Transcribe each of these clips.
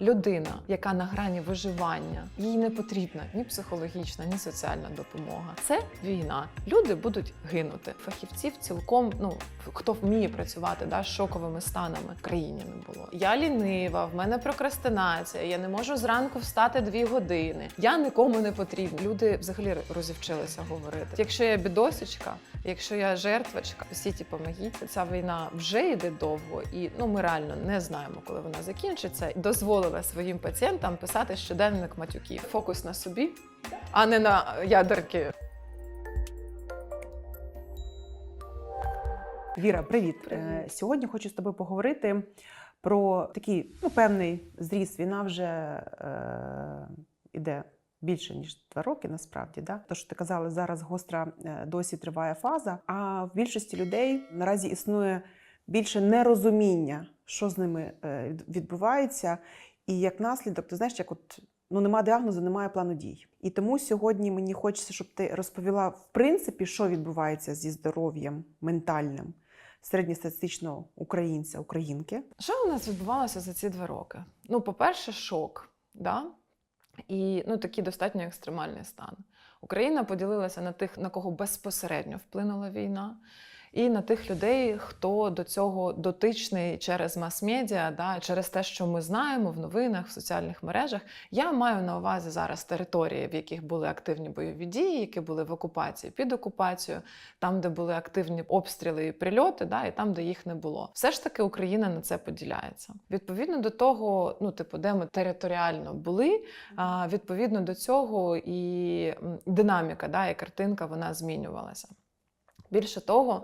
Людина, яка на грані виживання, їй не потрібна ні психологічна, ні соціальна допомога. Це війна. Люди будуть гинути. Фахівців цілком, ну хто вміє працювати да, з шоковими станами країні не було. Я лінива, в мене прокрастинація. Я не можу зранку встати дві години. Я нікому не потрібна. Люди взагалі розівчилися говорити. Якщо я бідосічка, якщо я жертвочка, всі ті помогіть. Ця війна вже йде довго, і ну ми реально не знаємо, коли вона закінчиться. Дозволила своїм пацієнтам писати щоденник матюків. Фокус на собі, а не на ядерки. Віра, привіт. Привіт. Е, Сьогодні хочу з тобою поговорити про такий ну, певний зріст. Війна вже е, іде більше ніж два роки, насправді. Да? То, що ти казала, зараз гостра е, досі триває фаза. А в більшості людей наразі існує більше нерозуміння, що з ними е, відбувається. І як наслідок, ти знаєш, як от. Ну, нема діагнозу, немає плану дій. І тому сьогодні мені хочеться, щоб ти розповіла в принципі, що відбувається зі здоров'ям ментальним середньостатистичного українця, українки. Що у нас відбувалося за ці два роки? Ну, по-перше, шок, да? і ну, такий достатньо екстремальний стан. Україна поділилася на тих, на кого безпосередньо вплинула війна, і на тих людей, хто до цього дотичний через мас-медіа, да, через те, що ми знаємо в новинах, в соціальних мережах. Я маю на увазі зараз території, в яких були активні бойові дії, які були в окупації під окупацією, там, де були активні обстріли і прильоти, да, і там, де їх не було. Все ж таки Україна на це поділяється. Відповідно до того, ну типу, де ми територіально були, відповідно до цього і динаміка, да, і картинка вона змінювалася. Більше того,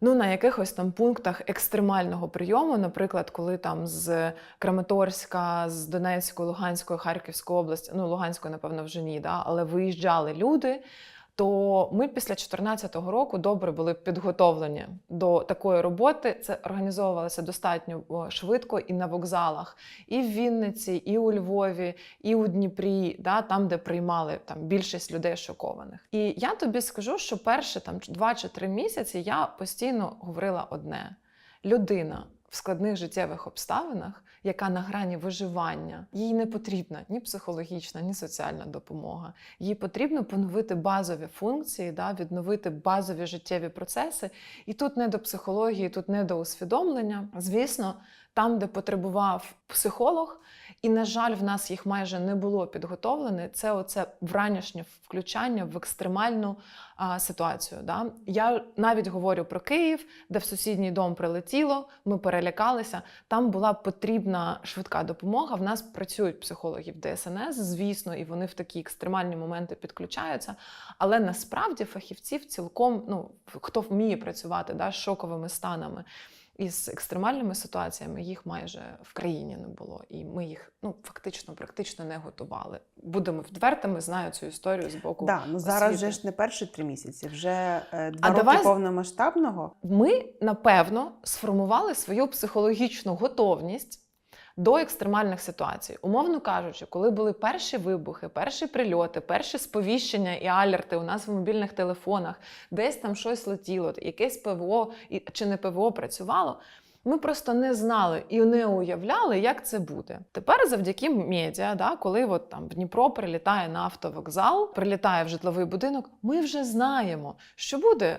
ну на якихось там пунктах екстремального прийому, наприклад, коли там з Краматорська, з Донецької, Луганської, Харківської області, ну Луганської, напевно, вже ні, да, але виїжджали люди. То ми після 2014 року добре були підготовлені до такої роботи. Це організовувалося достатньо швидко і на вокзалах, і в Вінниці, і у Львові, і у Дніпрі, да, там, де приймали там більшість людей шокованих. І я тобі скажу, що перші там два чи три місяці я постійно говорила одне: людина в складних життєвих обставинах, яка на грані виживання, їй не потрібна ні психологічна, ні соціальна допомога. Їй потрібно поновити базові функції, да, відновити базові життєві процеси. І тут не до психології, тут не до усвідомлення. Звісно, там, де потребував психолог, і, на жаль, в нас їх майже не було підготовлене. Це оце вранішнє включання в екстремальну а, ситуацію. Да? Я навіть говорю про Київ, де в сусідній дом прилетіло, ми перелякалися. Там була потрібна швидка допомога. В нас працюють психологи в ДСНС, звісно, і вони в такі екстремальні моменти підключаються. Але насправді фахівців цілком, ну хто вміє працювати да, з шоковими станами. І з екстремальними ситуаціями їх майже в країні не було, і ми їх ну фактично практично не готували. Будемо відвертими, знаю цю історію з боку. Да, ну зараз освіти. вже ж не перші три місяці, вже е, два А роки давай повномасштабного. Ми напевно сформували свою психологічну готовність до екстремальних ситуацій. Умовно кажучи, коли були перші вибухи, перші прильоти, перші сповіщення і алерти у нас в мобільних телефонах, десь там щось летіло, якесь ПВО чи не ПВО працювало. Ми просто не знали і не уявляли, як це буде. Тепер, завдяки медіа, да, коли от там в Дніпро прилітає на автовокзал, прилітає в житловий будинок, ми вже знаємо, що буде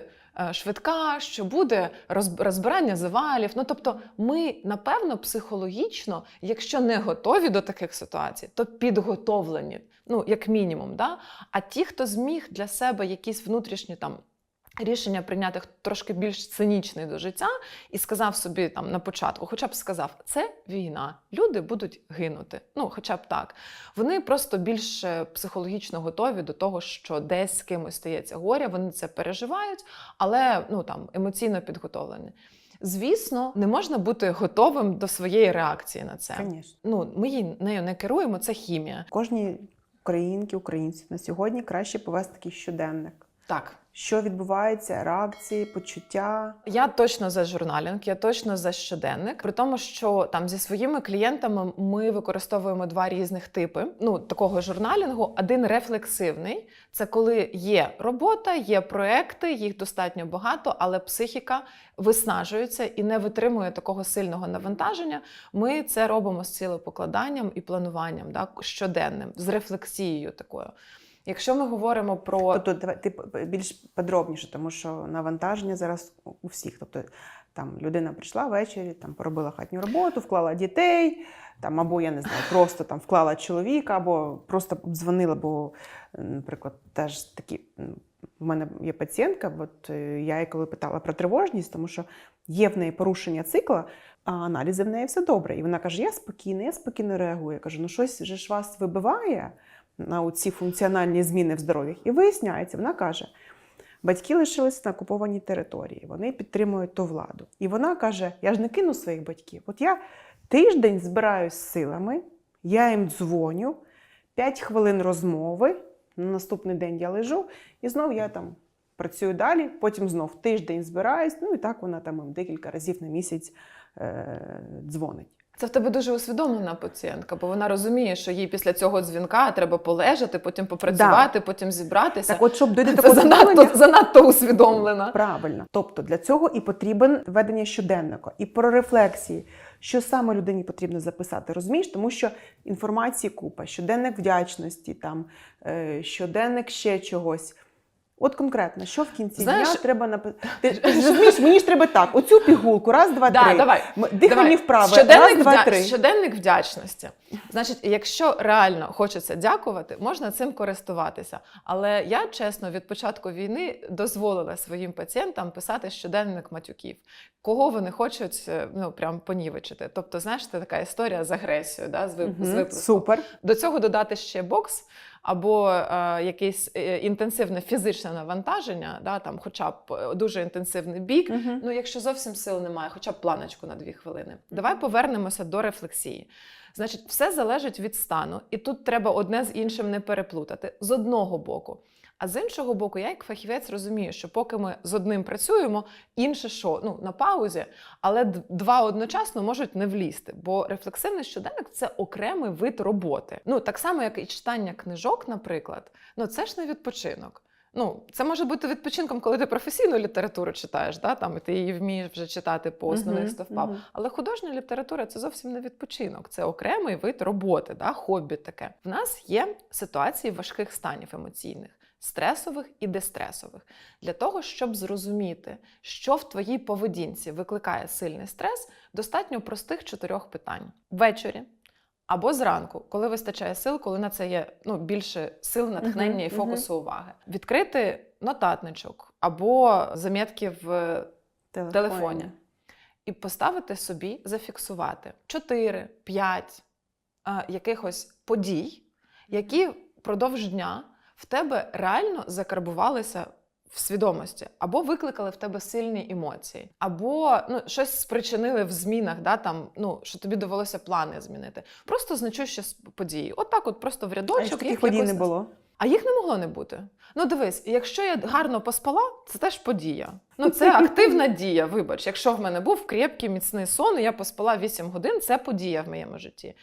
швидка, що буде розбирання завалів. Ну тобто, ми напевно психологічно, якщо не готові до таких ситуацій, то підготовлені, ну як мінімум. Да? А ті, хто зміг для себе якісь внутрішні там. Рішення прийняти трошки більш цинічний до життя і сказав собі там на початку, хоча б сказав, це війна, люди будуть гинути. Ну, хоча б так. Вони просто більш е, психологічно готові до того, що десь з кимось стається горя, вони це переживають, але ну там емоційно підготовлені. Звісно, не можна бути готовим до своєї реакції на це. Звісно. Ну, ми її нею не керуємо, це хімія. Кожній українки, українці на сьогодні краще повести такий щоденник. Так. Що відбувається, реакції, почуття. Я точно за журналінг, я точно за щоденник. При тому, що там зі своїми клієнтами ми використовуємо два різних типи ну такого журналінгу. Один рефлексивний це коли є робота, є проекти, їх достатньо багато, але психіка виснажується і не витримує такого сильного навантаження. Ми це робимо з цілопокладанням і плануванням, да, щоденним, з рефлексією такою. Якщо ми говоримо про Тобто, давай ти більш подробніше, тому що навантаження зараз у всіх. Тобто, там людина прийшла ввечері, там поробила хатню роботу, вклала дітей, там, або я не знаю, просто там вклала чоловіка, або просто дзвонила, бо, наприклад, теж такі. В мене є пацієнтка, от е, я її коли питала про тривожність, тому що є в неї порушення цикла, а аналізи в неї все добре. І вона каже: Я спокійна, я спокійно реагую. Я кажу, ну щось же ж вас вибиває на ці функціональні зміни в здоров'ях. І виясняється, вона каже: батьки лишилися на окупованій території, вони підтримують ту владу. І вона каже: Я ж не кину своїх батьків. От я тиждень збираюсь силами, я їм дзвоню, 5 хвилин розмови. На наступний день я лежу, і знов я там працюю далі, потім знов тиждень збираюсь. Ну і так вона там декілька разів на місяць е- дзвонить. Це в тебе дуже усвідомлена пацієнтка, бо вона розуміє, що їй після цього дзвінка треба полежати, потім попрацювати, потім зібратися. Так, от, щоб дойти до такого занадто, занадто усвідомлена. Правильно. Тобто для цього і потрібен ведення щоденника, і про рефлексії, що саме людині потрібно записати. Розумієш, тому що інформації купа, щоденник вдячності, там, е, щоденник ще чогось. От конкретно, що в кінці Знаєш- дня треба написати. Ти, розумієш, мені ж треба так: оцю пігулку, раз, два, Да, три. давай. Дихальні вправи, Щоденник, раз, два, вдя- три. щоденник вдячності. Значить, якщо реально хочеться дякувати, можна цим користуватися. Але я чесно від початку війни дозволила своїм пацієнтам писати щоденник матюків, кого вони хочуть е, ну прям понівечити. Тобто, знаєш, це така історія з агресією, да, з, вип... з Мгм. Супер. До цього додати ще бокс або е, якесь е, інтенсивне фізичне навантаження, да, там, хоча б е, дуже інтенсивний бік. Мгм. Ну, якщо зовсім сил немає, хоча б планочку на дві хвилини. Давай повернемося до рефлексії. Значить, все залежить від стану, і тут треба одне з іншим не переплутати з одного боку. А з іншого боку, я як фахівець розумію, що поки ми з одним працюємо, інше що ну на паузі, але два одночасно можуть не влізти. Бо рефлексивний щоденник це окремий вид роботи. Ну так само, як і читання книжок, наприклад, ну це ж не відпочинок. Ну, це може бути відпочинком, коли ти професійну літературу читаєш, да? там, і ти її вмієш вже читати по основних Мгм, стовпам. мгм. Але художня література це зовсім не відпочинок, це окремий вид роботи, да? хобі таке. В нас є ситуації важких станів емоційних, стресових і дестресових. Для того, щоб зрозуміти, що в твоїй поведінці викликає сильний стрес, достатньо простих чотирьох питань: ввечері. Або зранку, коли вистачає сил, коли на це є ну, більше сил, натхнення Мгм, і фокусу уваги. Відкрити нотатничок або замітки в телефоні. і поставити собі, зафіксувати 4-5 якихось подій, які впродовж дня в тебе реально закарбувалися в свідомості, або викликали в тебе сильні емоції, або ну, щось спричинили в змінах, да, там, ну, що тобі довелося плани змінити. Просто значущі події. От так, от просто в рядочок. таких їх подій якось не було. а їх не могло не бути. Ну дивись, якщо я гарно поспала, це теж подія. Ну це активна дія. Вибач, якщо в мене був крепкий міцний сон, і я поспала 8 годин, це подія в моєму житті.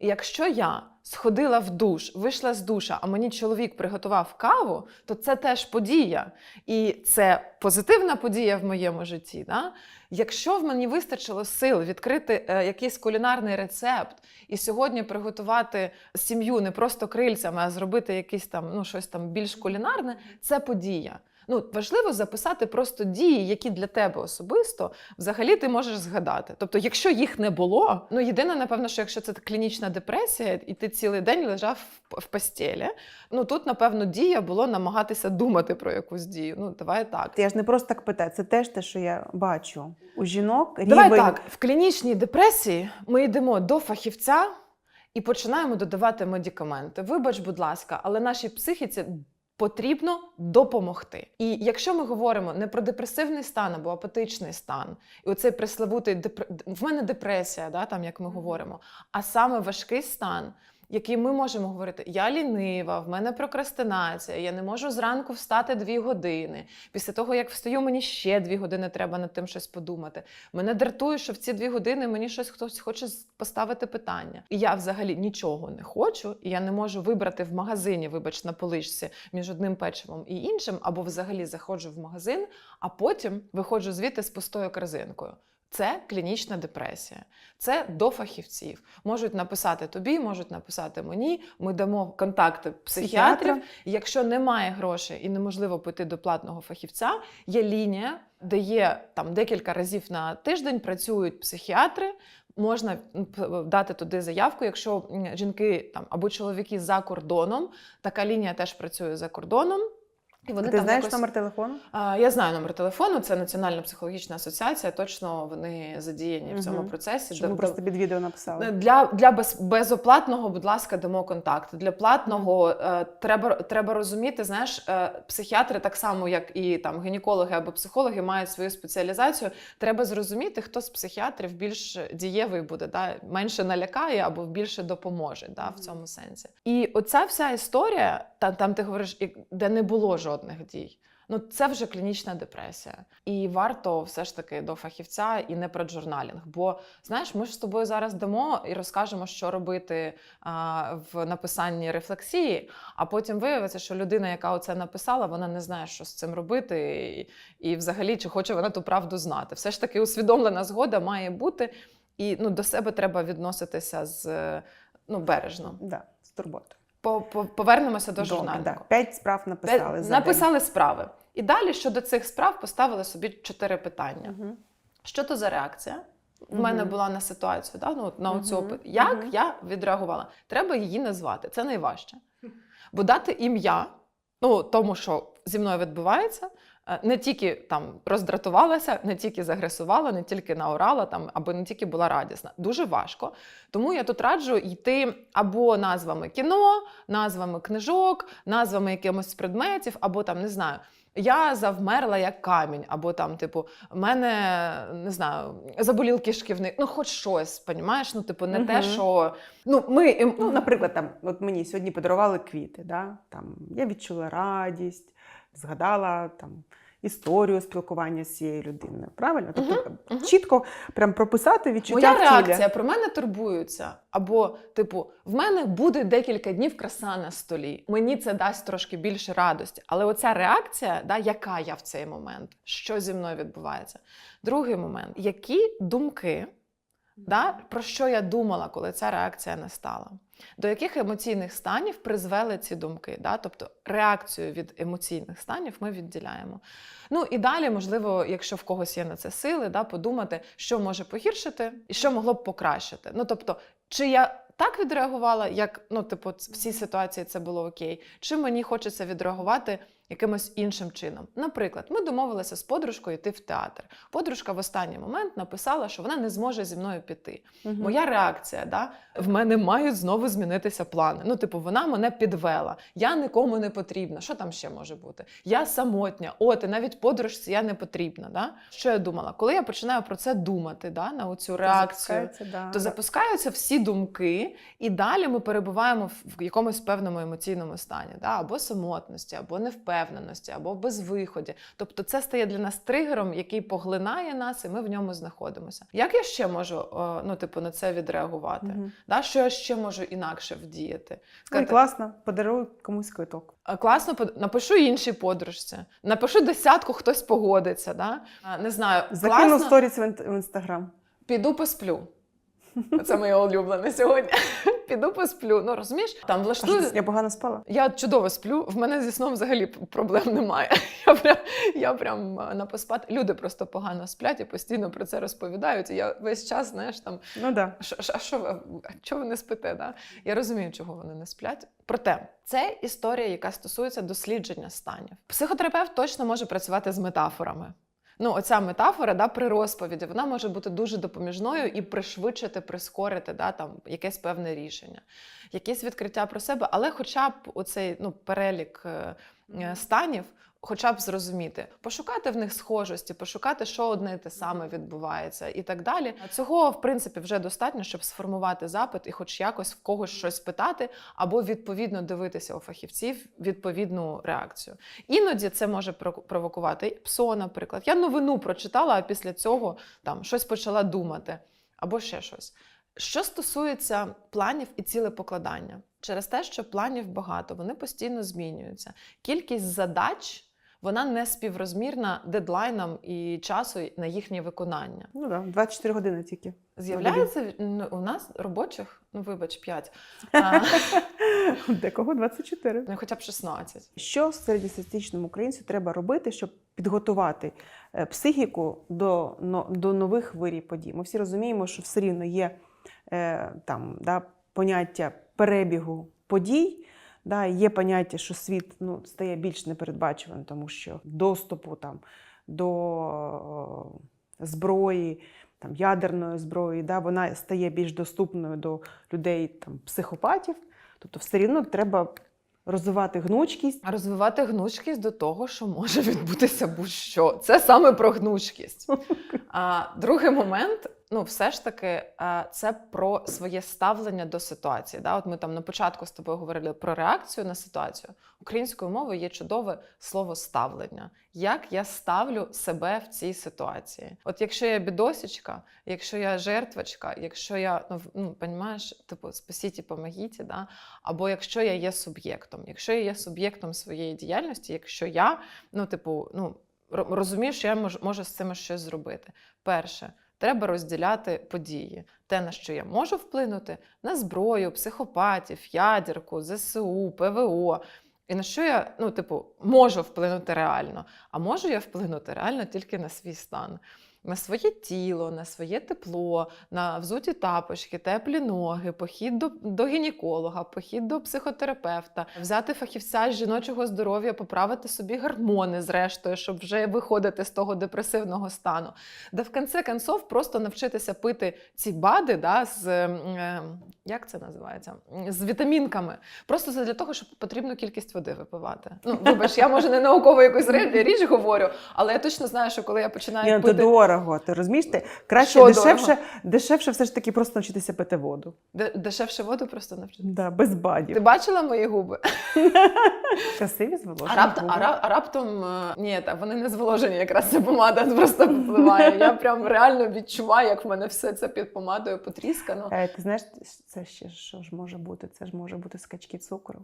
Якщо я сходила в душ, вийшла з душа, а мені чоловік приготував каву, то це теж подія. І це позитивна подія в моєму житті. Да? Якщо в мені вистачило сил відкрити е, якийсь кулінарний рецепт і сьогодні приготувати сім'ю не просто крильцями, а зробити якийсь там ну щось там більш кулінарне, це подія. Ну важливо записати просто дії, які для тебе особисто взагалі ти можеш згадати. Тобто, якщо їх не було, ну єдине, напевно, що якщо це клінічна депресія, і ти цілий день лежав в, постелі, ну тут, напевно, дія було намагатися думати про якусь дію. Ну давай так. Я ж не просто так питаю, це теж те, що я бачу. У жінок Давай так, в клінічній депресії ми йдемо до фахівця і починаємо додавати медикаменти. Вибач, будь ласка, але нашій психіці. Потрібно допомогти. І якщо ми говоримо не про депресивний стан або апатичний стан, і оцей пресловутий депр... в мене депресія, да, там як ми говоримо, а саме важкий стан, який ми можемо говорити: я лінива, в мене прокрастинація, я не можу зранку встати дві години. Після того, як встаю, мені ще дві години треба над тим щось подумати. Мене дратує, що в ці дві години мені щось хтось хоче поставити питання. І я взагалі нічого не хочу, і я не можу вибрати в магазині, вибач, на поличці між одним печивом і іншим, або взагалі заходжу в магазин, а потім виходжу звідти з пустою корзинкою. Це клінічна депресія. Це до фахівців. Можуть написати тобі, можуть написати мені. Ми дамо контакти психіатрів. Психіатра. Якщо немає грошей і неможливо піти до платного фахівця, є лінія, де є там декілька разів на тиждень працюють психіатри. Можна дати туди заявку, якщо жінки там або чоловіки за кордоном, така лінія теж працює за кордоном. І вони Ти там знаєш якось... номер телефону? А, Я знаю номер телефону, це Національна психологічна асоціація. Точно вони задіяні в цьому процесі. Щоб ми просто під відео написали. для, для без, безоплатного, будь ласка, дамо контакт. Для платного е, треба, треба розуміти, знаєш, е, психіатри, так само як і там гінекологи або психологи, мають свою спеціалізацію. Треба зрозуміти, хто з психіатрів більш дієвий буде, да? менше налякає або більше допоможе да, в цьому сенсі. І оця вся історія, там, там ти говориш, де не було жодних дій. Ну, це вже клінічна депресія. І варто все ж таки до фахівця і не про джурналінг. Бо знаєш, ми ж з тобою зараз дамо і розкажемо, що робити а, в написанні рефлексії, а потім виявиться, що людина, яка оце написала, вона не знає, що з цим робити, і, і взагалі чи хоче вона ту правду знати. Все ж таки усвідомлена згода має бути, і ну, до себе треба відноситися з ну, бережно. Да, з турботою. По, по, повернемося до журналу. да. П'ять справ написали. За Написали справи. І далі щодо цих справ поставили собі чотири питання. Угу. Що то за реакція? у Мгм. мене була на ситуацію, да? ну, на оцю опит. Як мгм. я відреагувала? Треба її назвати. Це найважче. Бо дати ім'я ну, тому, що зі мною відбувається, не тільки там роздратувалася, не тільки загресувала, не тільки наорала, там, або не тільки була радісна. Дуже важко. Тому я тут раджу йти або назвами кіно, назвами книжок, назвами якимось предметів, або там не знаю. Я завмерла як камінь, або там, типу, в мене не знаю, заболів кишківник. Ну, хоч щось, понімаєш? Ну, типу, не те, що ну ми ем- Ну, наприклад, там, от мені сьогодні подарували квіти. Да? Там, я відчула радість, згадала там, історію спілкування з цією людиною. Правильно? Тобто мгм. чітко прям прописати відчуття Моя в тілі. реакція про мене турбуються. Або, типу, в мене буде декілька днів краса на столі. Мені це дасть трошки більше радості. Але оця реакція, да, яка я в цей момент, що зі мною відбувається. Другий момент, які думки, да, про що я думала, коли ця реакція настала? До яких емоційних станів призвели ці думки? Да? Тобто реакцію від емоційних станів ми відділяємо. Ну і далі, можливо, якщо в когось є на це сили, да, подумати, що може погіршити і що могло б покращити. Ну тобто, чи я так відреагувала, як ну, типу, в цій ситуації це було окей, чи мені хочеться відреагувати якимось іншим чином. Наприклад, ми домовилися з подружкою йти в театр. Подружка в останній момент написала, що вона не зможе зі мною піти. Мгм. Моя реакція, да, в мене мають знову змінитися плани. Ну, типу, вона мене підвела. Я нікому не потрібна. Що там ще може бути? Я самотня, от, і навіть подружці я не потрібна. Да? Що я думала? Коли я починаю про це думати, да, на оцю реакцію, Запускається, да, то запускаються всі думки, і далі ми перебуваємо в якомусь певному емоційному стані, да? або самотності, або невпевненості, або безвиході. Тобто це стає для нас тригером, який поглинає нас, і ми в ньому знаходимося. Як я ще можу ну, типу, на це відреагувати? Мгм. Да? Що я ще можу інакше вдіяти? Ну, класно, подаруй комусь квиток. Класно, напишу іншій подружці, напишу десятку, хтось погодиться. Да? Не знаю, Закинув класно, сторіс в інстаграм. піду посплю. Це моє улюблене сьогодні. Піду посплю. Ну розумієш, там влаштую. я погано спала. Я чудово сплю. В мене зі сном взагалі проблем немає. Я прям, я прям е, на поспати. Люди просто погано сплять і постійно про це розповідають. І я весь час, знаєш, там Ну да. «Що- що- а що ви чого ви не спите? Да? Я розумію, чого вони не сплять. Проте це історія, яка стосується дослідження станів. Психотерапевт точно може працювати з метафорами. Ну, оця метафора да, при розповіді вона може бути дуже допоміжною і пришвидшити, прискорити да, там, якесь певне рішення, якесь відкриття про себе, але хоча б оцей ну, перелік е, е, станів. Хоча б зрозуміти, пошукати в них схожості, пошукати, що одне і те саме відбувається, і так далі. Цього, в принципі, вже достатньо, щоб сформувати запит і, хоч якось в когось щось питати, або відповідно дивитися у фахівців відповідну реакцію. Іноді це може провокувати і ПСО, наприклад. Я новину прочитала, а після цього там щось почала думати, або ще щось. Що стосується планів і цілепокладання, через те, що планів багато, вони постійно змінюються. Кількість задач вона не співрозмірна дедлайнам і часу на їхнє виконання. Ну так, 24 години тільки. З'являється ну, у нас робочих, ну вибач, 5, Декого 24. ну хоча б 16. Що середньостатистичному українцю треба робити, щоб підготувати е, психіку до, но- до нових вирій подій? Ми всі розуміємо, що все рівно є е, там, да, поняття перебігу подій. Да, є поняття, що світ ну, стає більш непередбачуваним, тому що доступу там, до е, зброї, там, ядерної зброї, да, вона стає більш доступною до людей там, психопатів. Тобто, все рівно треба розвивати гнучкість. А Розвивати гнучкість до того, що може відбутися будь-що. Це саме про гнучкість. А другий момент, ну все ж таки, це про своє ставлення до ситуації. Да? От ми там на початку з тобою говорили про реакцію на ситуацію. Українською мовою є чудове слово ставлення. Як я ставлю себе в цій ситуації? От якщо я бідосічка, якщо я жертвочка, якщо я ну, ну понімаєш, типу спасіть і помогіть, да? або якщо я є суб'єктом, якщо я є суб'єктом своєї діяльності, якщо я ну, типу, ну розумію, що я мож, можу з цим щось зробити. Перше, треба розділяти події. Те, на що я можу вплинути, на зброю, психопатів, ядерку, ЗСУ, ПВО. І на що я, ну, типу, можу вплинути реально, а можу я вплинути реально тільки на свій стан. На своє тіло, на своє тепло, на взуті тапочки, теплі ноги, похід до, до гінеколога, похід до психотерапевта, взяти фахівця з жіночого здоров'я, поправити собі гормони, зрештою, щоб вже виходити з того депресивного стану. Да в кінці концов просто навчитися пити ці бади да, з ем, як це називається? З вітамінками. Просто для того, щоб потрібну кількість води випивати. Ну, вибач, я може не науково якусь річ говорю, але я точно знаю, що коли я починаю ну, пити. Дорого, ти розумієш? Ти краще Що дешевше, дешевше все ж таки просто навчитися пити воду. Де- Дешевше воду просто навчити. Да, без Ти бачила мої губи? Красиві А, зволожені. губи. а, ра- а раптом е, ні, так вони не зволожені, якраз ця помада просто впливає. Я прям реально відчуваю, як в мене все це під помадою потріскано. Е, Ти знаєш, це ще що ж може бути? Це ж може бути скачки цукру.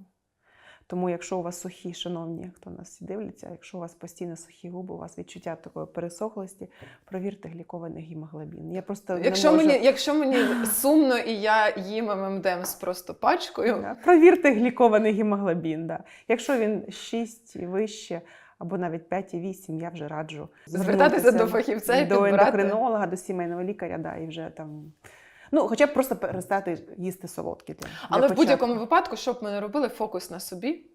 Тому, якщо у вас сухі, шановні, хто нас дивляться, якщо у вас постійно сухі губи, у вас відчуття такої пересохлості, провірте глікований гемоглобін. Я просто Якщо не можу... мені, якщо мені сумно і я їм ММДМС просто пачкою, Да, Провірте глікований гемоглобін. Да. Якщо він 6 і вище, або навіть 5 і 8, я вже раджу звертатися до фахівця і до підбирати. ендокринолога, до сімейного лікаря, да, і вже там. Ну, хоча б просто перестати їсти солодкі. для- для Але в будь-якому випадку, щоб ми не робили, фокус на собі,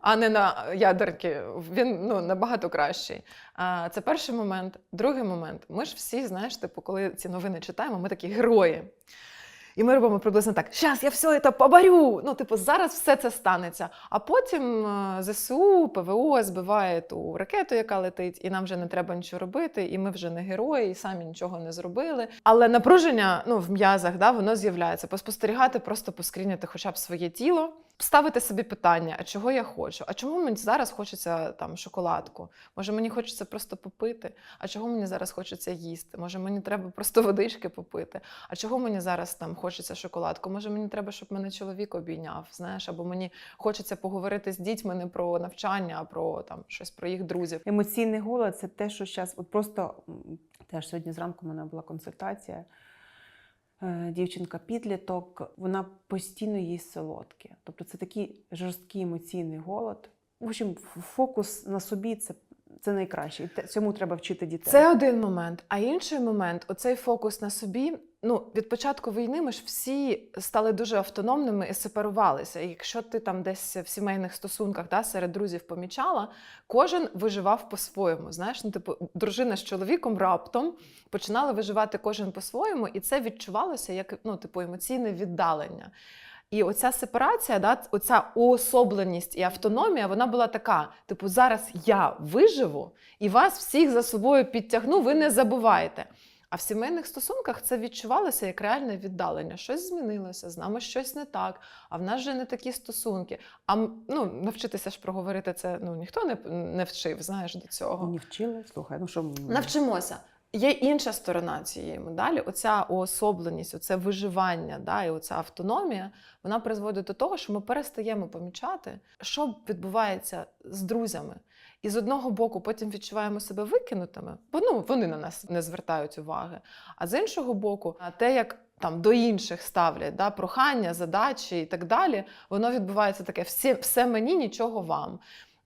а не на ядерки. Він ну, набагато кращий. А, це перший момент. Другий момент. Ми ж всі, знаєш, типу, коли ці новини читаємо, ми такі герої. І ми робимо приблизно так: щас я все це поборю. Ну, типу, зараз все це станеться. А потім е, ЗСУ, ПВО збиває ту ракету, яка летить, і нам вже не треба нічого робити, і ми вже не герої, і самі нічого не зробили. Але напруження ну, в м'язах да, воно з'являється. Поспостерігати, просто поскріняти хоча б своє тіло, ставити собі питання, а чого я хочу? А чому мені зараз хочеться там шоколадку? Може, мені хочеться просто попити? А чого мені зараз хочеться їсти? Може, мені треба просто водички попити? А чого мені зараз там хочеться шоколадку? Може, мені треба, щоб мене чоловік обійняв, знаєш, або мені хочеться поговорити з дітьми не про навчання, а про там щось про їх друзів. Емоційний голод це те, що зараз от просто теж сьогодні зранку у мене була консультація. Е, Дівчинка підліток, вона постійно їсть солодке. Тобто це такий жорсткий емоційний голод. В общем, фокус на собі це, це найкраще. І цьому треба вчити дітей. Це один момент. А інший момент оцей фокус на собі. Ну, від початку війни ми ж всі стали дуже автономними і сепарувалися. Якщо ти там десь в сімейних стосунках да, серед друзів помічала, кожен виживав по-своєму. Знаєш, ну, типу, дружина з чоловіком раптом починали виживати кожен по-своєму, і це відчувалося як ну, типу, емоційне віддалення. І оця сепарація, да, оця уособленість і автономія, вона була така: типу, зараз я виживу і вас всіх за собою підтягну, ви не забуваєте. А в сімейних стосунках це відчувалося як реальне віддалення. Щось змінилося, з нами щось не так, а в нас вже не такі стосунки. А ну, навчитися ж проговорити це ну, ніхто не, не вчив, знаєш, до цього. Не вчили. Слухай, ну що Навчимося. Є інша сторона цієї медалі. Оця уособленість, оце виживання, да, і оця автономія, вона призводить до того, що ми перестаємо помічати, що відбувається з друзями. І з одного боку потім відчуваємо себе викинутими, бо ну, вони на нас не звертають уваги. А з іншого боку, те, як там до інших ставлять да, прохання, задачі і так далі, воно відбувається таке: все, все мені, нічого вам.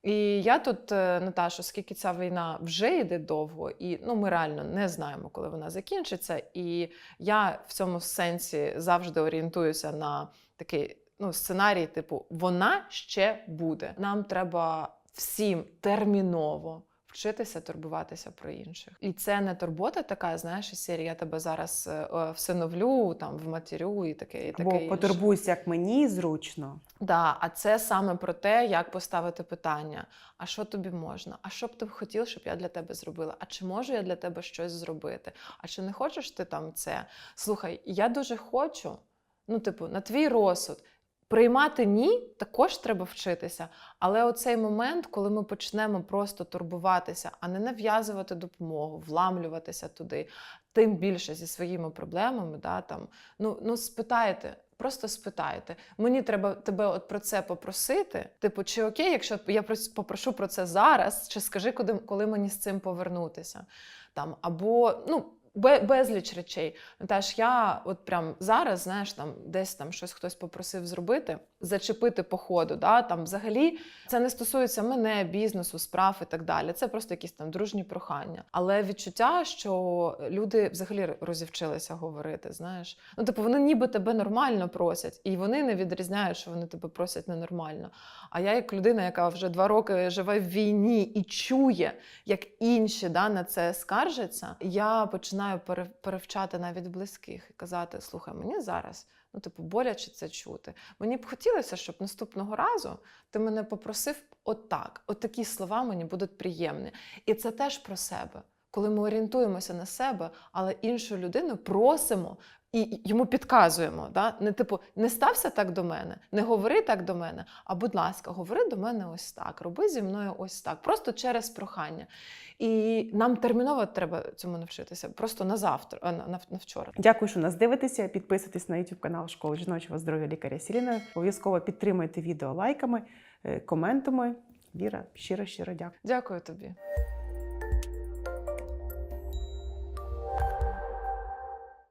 І я тут, е, Наташа, оскільки ця війна вже йде довго, і ну, ми реально не знаємо, коли вона закінчиться. І я в цьому сенсі завжди орієнтуюся на такий ну, сценарій, типу, вона ще буде. Нам треба всім терміново. Вчитися турбуватися про інших. І це не турбота така, знаєш, із серії я тебе зараз е, всиновлю, там вматерю і таке. І таке інше. потурбуйся, як мені зручно. Да, а це саме про те, як поставити питання: а що тобі можна? А що б ти хотів, щоб я для тебе зробила? А чи можу я для тебе щось зробити? А чи не хочеш ти там це? Слухай, я дуже хочу, ну, типу, на твій розсуд. Приймати ні також треба вчитися. Але оцей момент, коли ми почнемо просто турбуватися, а не нав'язувати допомогу, вламлюватися туди, тим більше зі своїми проблемами, да, там, ну, ну спитайте, просто спитайте. Мені треба тебе от про це попросити. Типу, чи окей, якщо я попрошу про це зараз, чи скажи, коли, коли мені з цим повернутися? Там, або ну. Бе- Безліч речей. Теж я от прям зараз, знаєш, там десь там щось хтось попросив зробити, зачепити по ходу. Да? Там взагалі це не стосується мене, бізнесу, справ і так далі. Це просто якісь там дружні прохання. Але відчуття, що люди взагалі розівчилися говорити. Знаєш, ну типу, вони ніби тебе нормально просять, і вони не відрізняють, що вони тебе просять ненормально. А я, як людина, яка вже два роки живе в війні і чує, як інші да, на це скаржаться, я починаю пере- перевчати навіть близьких і казати: слухай, мені зараз. Ну, типу, боляче це чути. Мені б хотілося, щоб наступного разу ти мене попросив отак. От такі слова мені будуть приємні. І це теж про себе. Коли ми орієнтуємося на себе, але іншу людину просимо і йому підказуємо. Да? Не типу, не стався так до мене, не говори так до мене, а будь ласка, говори до мене ось так, роби зі мною ось так, просто через прохання. І нам терміново треба цьому навчитися, просто на завтра, на, на вчора. Дякую, що нас дивитеся. Підписуйтесь на YouTube канал Школи жіночого здоров'я лікаря Сіліна. Обов'язково підтримуйте відео лайками, е, коментами. Віра, щиро щиро дякую. Дякую тобі.